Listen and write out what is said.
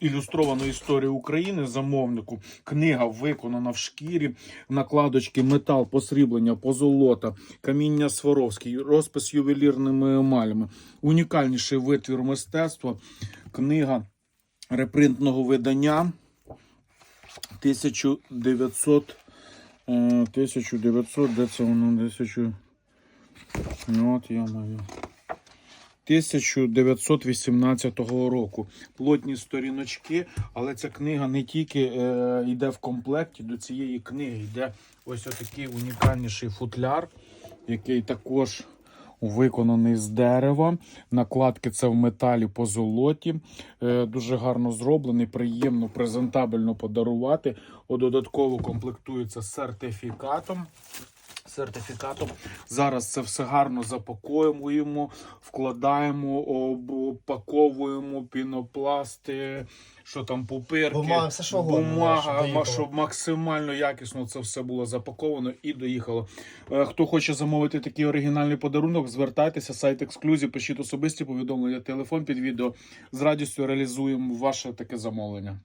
ілюстровану історію України замовнику. Книга виконана в шкірі, накладочки, метал, посріблення, позолота, каміння Сваровський, розпис ювелірними емалями. Унікальніший витвір мистецтва. Книга репринтного видання 1900. е, 1900, де це воно? 1000. Ну, от я маю. 1918 року. Плотні сторіночки, але ця книга не тільки е, йде в комплекті до цієї книги, йде ось отакий унікальніший футляр, який також виконаний з дерева. Накладки це в металі по золоті. Е, дуже гарно зроблений, приємно, презентабельно подарувати. О, додатково комплектується сертифікатом сертифікатом. Зараз це все гарно запакуємо, вкладаємо, опаковуємо пінопласти, що там пупирки, Бумага, все що бумага, щоб щоб максимально якісно це все було запаковано і доїхало. Е, Хто хоче замовити такий оригінальний подарунок, звертайтеся, сайт ексклюзів, пишіть особисті повідомлення, телефон під відео. З радістю реалізуємо ваше таке замовлення.